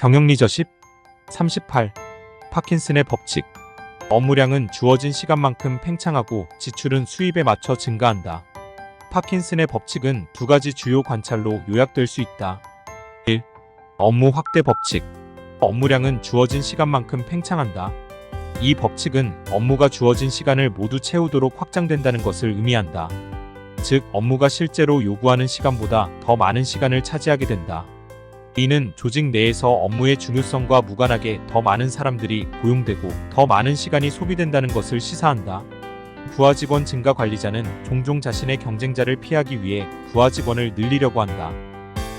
경영 리더십 38. 파킨슨의 법칙 업무량은 주어진 시간만큼 팽창하고 지출은 수입에 맞춰 증가한다. 파킨슨의 법칙은 두 가지 주요 관찰로 요약될 수 있다. 1. 업무 확대 법칙 업무량은 주어진 시간만큼 팽창한다. 이 법칙은 업무가 주어진 시간을 모두 채우도록 확장된다는 것을 의미한다. 즉, 업무가 실제로 요구하는 시간보다 더 많은 시간을 차지하게 된다. 이는 조직 내에서 업무의 중요성과 무관하게 더 많은 사람들이 고용되고 더 많은 시간이 소비된다는 것을 시사한다. 부하 직원 증가 관리자는 종종 자신의 경쟁자를 피하기 위해 부하 직원을 늘리려고 한다.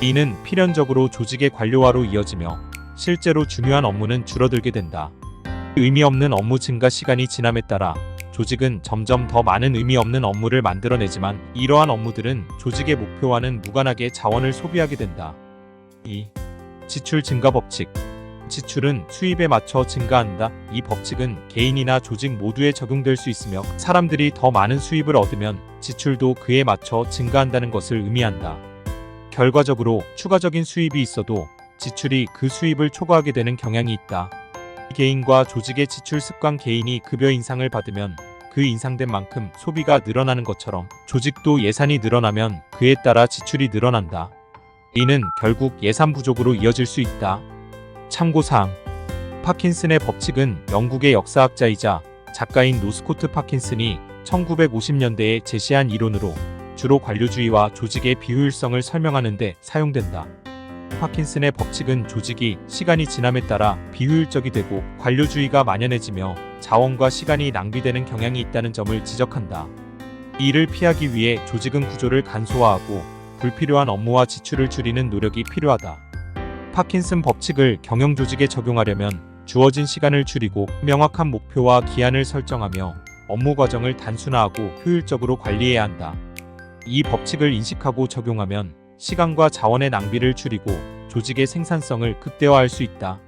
이는 필연적으로 조직의 관료화로 이어지며 실제로 중요한 업무는 줄어들게 된다. 의미 없는 업무 증가 시간이 지남에 따라 조직은 점점 더 많은 의미 없는 업무를 만들어내지만 이러한 업무들은 조직의 목표와는 무관하게 자원을 소비하게 된다. 2. 지출 증가 법칙. 지출은 수입에 맞춰 증가한다. 이 법칙은 개인이나 조직 모두에 적용될 수 있으며 사람들이 더 많은 수입을 얻으면 지출도 그에 맞춰 증가한다는 것을 의미한다. 결과적으로 추가적인 수입이 있어도 지출이 그 수입을 초과하게 되는 경향이 있다. 개인과 조직의 지출 습관 개인이 급여 인상을 받으면 그 인상된 만큼 소비가 늘어나는 것처럼 조직도 예산이 늘어나면 그에 따라 지출이 늘어난다. 이는 결국 예산 부족으로 이어질 수 있다. 참고사항 파킨슨의 법칙은 영국의 역사학자이자 작가인 노스코트 파킨슨이 1950년대에 제시한 이론으로 주로 관료주의와 조직의 비효율성을 설명하는 데 사용된다. 파킨슨의 법칙은 조직이 시간이 지남에 따라 비효율적이 되고 관료주의가 만연해지며 자원과 시간이 낭비되는 경향이 있다는 점을 지적한다. 이를 피하기 위해 조직은 구조를 간소화하고 불필요한 업무와 지출을 줄이는 노력이 필요하다. 파킨슨 법칙을 경영 조직에 적용하려면 주어진 시간을 줄이고 명확한 목표와 기한을 설정하며 업무 과정을 단순화하고 효율적으로 관리해야 한다. 이 법칙을 인식하고 적용하면 시간과 자원의 낭비를 줄이고 조직의 생산성을 극대화할 수 있다.